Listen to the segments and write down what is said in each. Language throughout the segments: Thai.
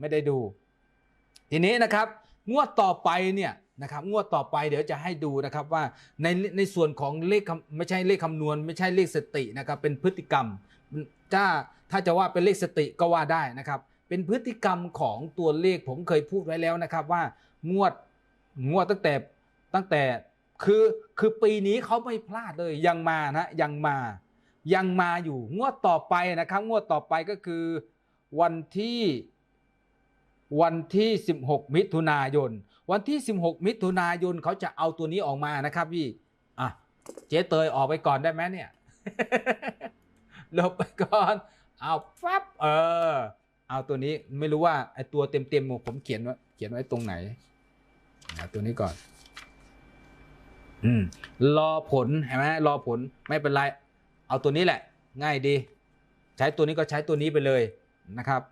ไม่ได้ดู ทีนี้นะครับ งวดต่อไปเนี่ยนะครับ งวดต่อไปเดี๋ยวจะให้ดูนะครับว่าในในส่วนของเลขไม่ใช่เลขคำนวณ ไม่ใช่เลขสตินะครับเป็นพฤติกรรมถ้าถ้าจะว่าเป็นเลขสติก็ว่าได้นะครับ เป็นพฤติกรรมของตัวเลขผมเคยพูดไว้แล้วนะครับว่างวดงวดตั้งแต่ตั้งแต่คือคือปีนี้เขาไม่พลาดเลยยังมานะยังมายังมาอยู่งวดต่อไปนะครับ งวดต่อไปก็คือวันที่ วันที่ 16 มิถุนายน วันที่ 16 มิถุนายนเขาจะเอาตัวนี้ออกมานะครับพี่อะเจ๊เตยออกไปก่อนได้ไหมเนี่ยลบไปก่อนเอาฟับเออ เอาตัวนี้ไม่รู้ว่าไอตัวเต็มเต็มๆผมเขียนไว้เขียนไว้ตรงไหนเอาตัวนี้ก่อน อืมรอผลเห็นไหมรอผลไม่เป็นไร เอาตัวนี้แหละ ง่ายดี ใช้ตัวนี้ก็ใช้ตัวนี้ไปเลยนะครับ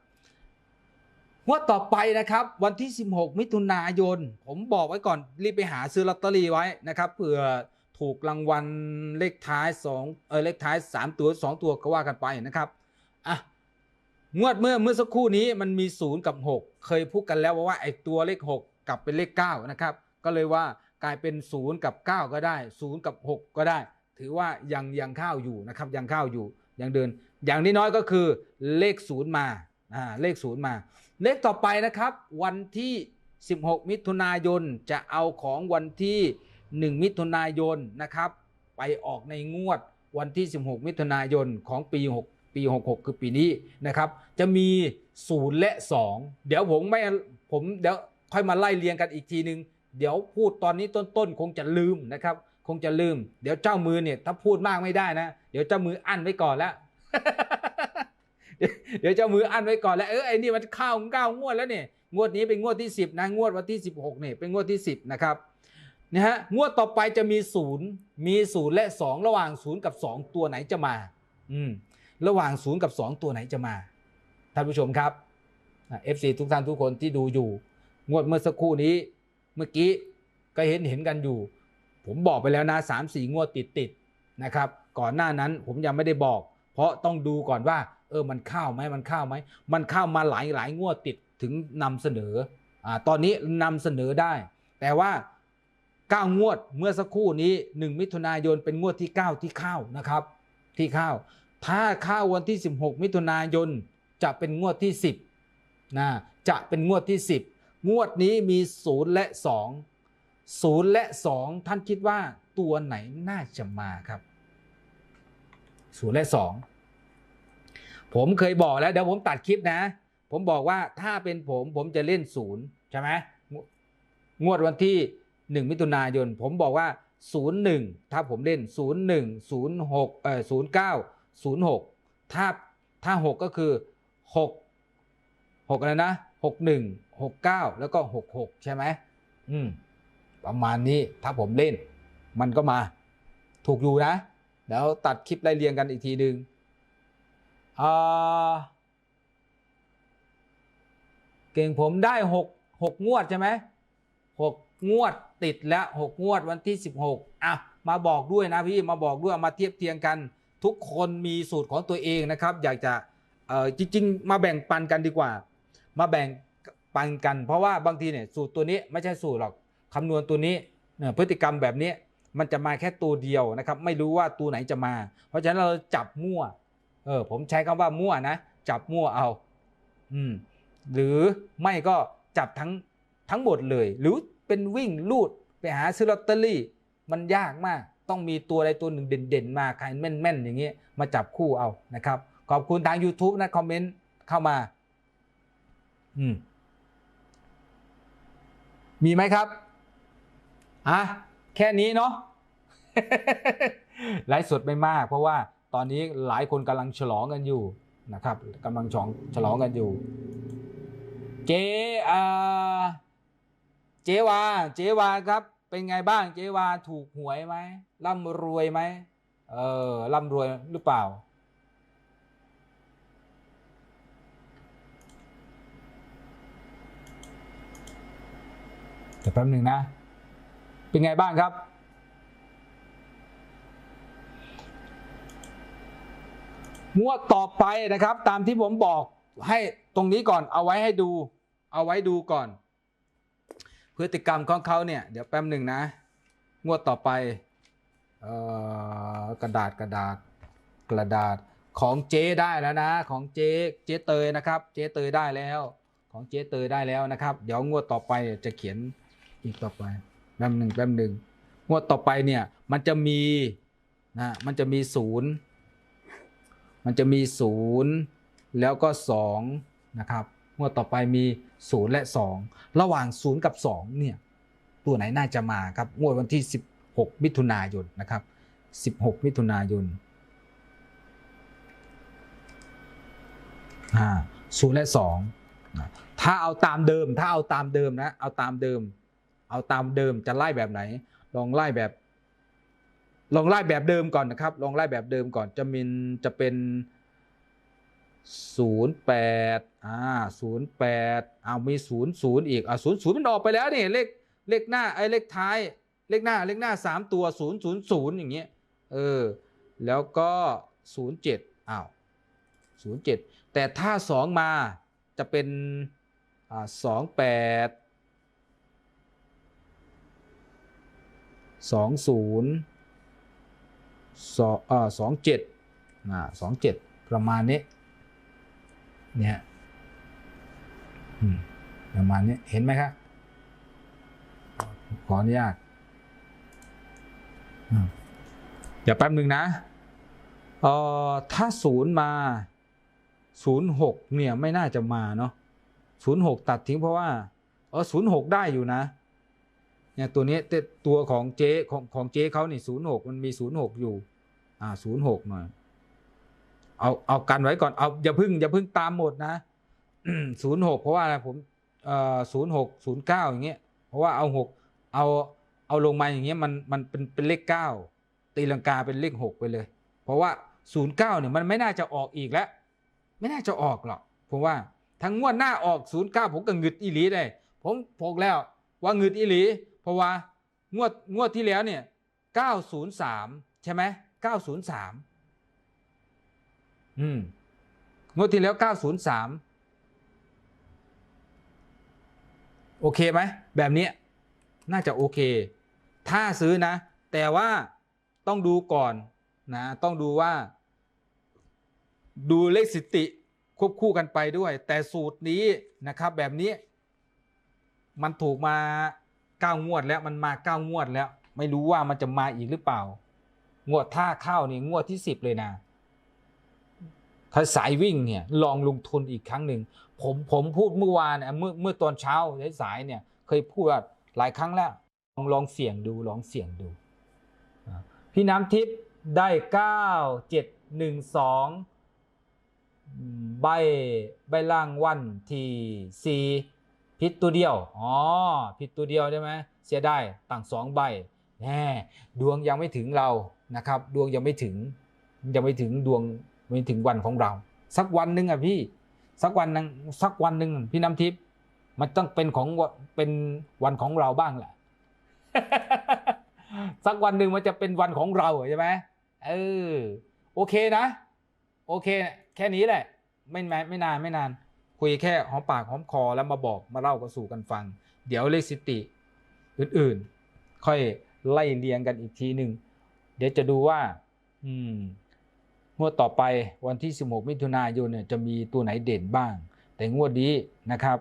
งวดต่อไปนะครับวันที่ 16 มิถุนายน ผมบอกไว้ก่อนรีบไปหาซื้อลอตเตอรี่ไว้นะครับเผื่อถูกรางวัลเลขท้าย2เออเลขท้าย 3 ตัว 2 ตัวก็ว่ากันไปนะครับอะงวดเมื่อเมื่อสักครู่นี้มันมี 0 กับ 6 เคยพูดกันแล้วว่าไอ้ตัวเลข 6 กลับเป็นเลข9นะครับก็เลยว่ากลายเป็น 0 กับ 9 ก็ได้ 0 กับ 6 ก็ได้ ถือว่ายังยังเข้าอยู่นะครับยังเข้าอยู่ยังเดิน อย่างน้อยก็คือเลข 0 มาอ่าเลข 0 มา เลขต่อไปนะครับ วันที่ 16 มิถุนายนจะเอาของวันที่ 1 มิถุนายนนะครับ ไปออกในงวดวันที่ 16 มิถุนายนของปี 6 ปี 66 คือปีนี้นะครับ จะมี 0 และ 2 เดี๋ยวผมไม่ผมเดี๋ยวค่อยมาไล่เรียงกันอีกทีนึง เดี๋ยวพูดตอนนี้ต้นๆ คงจะลืมนะครับ คงจะลืม เดี๋ยวเจ้ามือเนี่ยถ้าพูดมากไม่ได้นะ เดี๋ยวเจ้ามืออั้นไว้ก่อนแล้ว เดี๋ยวเจ้ามืออั้นไว้ก่อนแล้วเออไอ้นี่มันเข้าเก้างวดแล้วเนี่ยงวดนี้เป็นงวดที่ 10นะงวดวันที่ 16เนี่ยเป็นงวดที่ 10นะครับนะฮะงวดต่อไปจะมี 0 มี 0 และ 2 ระหว่าง 0 กับ 2 ตัวไหนจะมาอืมระหว่าง 0 กับ 2 ตัวไหนจะมาท่านผู้ชมครับเอฟซีทุกท่านทุกคนที่ดูอยู่ งวดเมื่อสักครู่นี้ เมื่อกี้ก็เห็นเห็นกันอยู่ ผมบอกไปแล้วนะสามสี่งวดติดติดนะครับ ก่อนหน้านั้นผมยังไม่ได้บอก เพราะต้องดูก่อนว่า เออมันเข้าไหมมันเข้าไหมมันเข้ามาหลายหลายงวดติดถึงนำเสนออ่าตอนนี้นำเสนอได้ แต่ว่าก้างวดเมื่อสักครู่นี้ 1 มิถุนายนเป็นงวดที่ 9 ที่เข้านะครับ ที่เข้า ถ้าเข้าวันที่ 16 มิถุนายนจะเป็นงวดที่ 10นะจะเป็นงวดที่ 10 งวดนี้มี0และ 2 0 และ 2 ท่านคิดว่าตัวไหนน่าจะมาครับ0และ 2 ผมเคยบอกแล้วเดี๋ยวผมตัดคลิปนะ ผมบอกว่าถ้าเป็นผมผมจะเล่นศูนย์ใช่ไหมงวดวันที่ 1 มิถุนายน ผมบอกว่า 01 ถ้าผมเล่น 01 06เอ่อ09 06 ถ้าถ้า 6 ก็คือ 6 6อะไรนะ 61 69 แล้วก็ 66 ใช่ไหมอืมประมาณนี้ถ้าผมเล่น มันก็มาถูกอยู่นะเดี๋ยวตัดคลิปไล่เรียงกันอีกทีหนึ่งอ่า เก่งผมได้หกหกงวดใช่ไหมหกงวดติดแล้วหกงวดวันที่สิบหกอะมาบอกด้วยนะพี่มาบอกด้วยมาเทียบเทียงกัน ทุกคนมีสูตรของตัวเองนะครับ อยากจะเออจริง ๆ มาแบ่งปันกันดีกว่า มาแบ่งปันกัน เพราะว่าบางทีเนี่ยสูตรตัวนี้ไม่ใช่สูตรหรอกคำนวณตัวนี้เนี่ยพฤติกรรมแบบนี้มันจะมาแค่ตัวเดียวนะครับ ไม่รู้ว่าตัวไหนจะมา เพราะฉะนั้นเราจับมั่ว เออผมใช้คำว่ามั่วนะ จับมั่วเอา อืม หรือไม่ก็จับทั้งทั้งหมดเลย หรือเป็นวิ่งลูดไปหาซื้อลอตเตอรี่ มันยากมาก ต้องมีตัวใดตัวหนึ่งเด่นๆ มาใครแม่นๆ อย่างเงี้ยมาจับคู่เอานะครับ ขอบคุณทาง YouTube นะ คอมเมนต์เข้ามา อืม มีไหมครับอะแค่นี้เนาะไลฟ์สดไม่มากเพราะว่า ตอนนี้หลายคนกำลังฉลองกันอยู่นะครับกำลังฉลองฉลองกันอยู่ เจอาเจวา เจวาครับ เป็นไงบ้างเจวาถูกหวยไหมร่ำรวยไหมเออร่ำรวยหรือเปล่า แต่แป๊บหนึ่งนะ เป็นไงบ้างครับ งวดต่อไปนะครับ ตามที่ผมบอกให้ตรงนี้ก่อนเอาไว้ให้ดู เอาไว้ดูก่อน พฤติกรรมของเขาเนี่ย เดี๋ยวแป๊บหนึ่งนะ งวดต่อไปออกระดาษกระดาษกระดาษของเจ๊ได้แล้วนะ ของเจ๊เจ๊เตยนะครับ เจ๊เตยได้แล้ว ของเจ๊เตยได้แล้วนะครับ เดี๋ยวงวดต่อไปจะเขียนอีกต่อไปแป๊บหนึ่งแป๊บหนึ่งงวดต่อไปเนี่ยมันจะมีนะมันจะมีศูนย์ มันจะมีศูนย์แล้วก็สองนะครับงวดต่อไปมีศูนย์และสองระหว่างศูนย์กับสองเนี่ยตัวไหนน่าจะมาครับงวดวันที่ 16 มิถุนายนนะครับ 16 มิถุนายนอ่าศูนย์และสองถ้าเอาตามเดิมถ้าเอาตามเดิมนะเอาตามเดิม เอาตามเดิมจะไล่แบบไหน ลองไล่แบบ ลองไล่แบบเดิมก่อนนะครับ ลองไล่แบบเดิมก่อนจะมินจะเป็น 08อ่า08เอามี 00 อีกอ่า00 มันออกไปแล้วนี่เลขเลขหน้าไอ้เลขท้าย เลขหน้าเลขหน้า 3 ตัว 000 อย่างเงี้ยเออแล้วก็ 07อ้าว07 แต่ถ้า 2 มาจะเป็นอ่า28 20 สองเจ็ดอ่าสองเจ็ดประมาณนี้เนี่ยประมาณนี้เห็นไหมครับขออนุญาตอืมเดี๋ยวแป๊บหนึ่งนะเอ่อถ้าศูนย์มาศูนย์หกเนี่ยไม่น่าจะมาเนาะศูนย์หกตัดทิ้งเพราะว่าเออศูนย์หกได้อยู่นะ เนี่ยตัวนี้ตัวของเจ๊ของของเจ๊เขาเนี่ศูนย์หกมันมีศูนย์หกอยู่ อ่าศูนย์หกหน่อยเอาเอากันไว้ก่อนเอาอย่าพึ่งอย่าพึ่งตามหมดนะศูนย์หกเพราะว่าอะไรผมเอ่อศูนย์หกศูนย์เก้าอย่างเงี้ยเพราะว่าเอาหกเอาเอาลงมาอย่างเงี้ยมันมันเป็นเป็นเลขเก้าตีลังกาเป็นเลขหกไปเลย เพราะว่าศูนย์เก้าเนี่ยมันไม่น่าจะออกอีกแล้ว ไม่น่าจะออกหรอกผมว่าทั้งงวดหน้าออกศูนย์เก้าผมก็งึดอีหลีเลยผมบอกแล้ว ว่างึดอีหลี เพราะว่างวดงวดที่แล้วเนี่ยเก้าศูนย์สามใช่ไหมเก้าศูนย์สามอืม งวดที่แล้วเก้าศูนย์สามโอเคไหม แบบนี้น่าจะโอเค ถ้าซื้อนะ แต่ว่าต้องดูก่อนนะ ต้องดูว่า ดูเลขสิติควบคู่กันไปด้วย แต่สูตรนี้นะครับ แบบนี้ มันถูกมา เก้างวดแล้วมันมาเก้างวดแล้ว ไม่รู้ว่ามันจะมาอีกหรือเปล่า งวดท่าเข้านี่งวดที่สิบเลยนะถ้าสายวิ่งเนี่ยลองลงทุนอีกครั้งหนึ่งผมผมพูดเมื่อวานเมื่อเมื่อตอนเช้าสายเนี่ย เคยพูดหลายครั้งแล้วลองลองเสี่ยงดูลองเสี่ยงดูพี่น้ำทิพย์ได้เก้าเจ็ดหนึ่งสองใบใบล่างวันที่สี่ ผิดตัวเดียว อ๋อ ผิดตัวเดียวใช่ไหมเสียได้ต่างสองใบ แน่ ดวงยังไม่ถึงเรานะครับ ดวงยังไม่ถึง ยังไม่ถึงดวงไม่ถึงวันของเรา สักวันหนึ่งอะพี่ สักวันนึงสักวันหนึ่งพี่น้ำทิพย์ มันต้องเป็นของเป็นวันของเราบ้างแหละ สักวันหนึ่งมันจะเป็นวันของเราใช่ไหมเออ โอเคนะ โอเค แค่นี้แหละ ไม่ไม่ไม่นานไม่นาน คุยแค่หอมปากหอมคอแล้วมาบอกมาเล่ากันสู่กันฟัง เดี๋ยวเลขสิติอื่นๆ ค่อยไล่เรียงกันอีกทีหนึ่งเดี๋ยวจะดูว่า อืมงวดต่อไปวันที่ 16 มิถุนายนเนี่ยจะมีตัวไหนเด่นบ้าง แต่งวดนี้นะครับ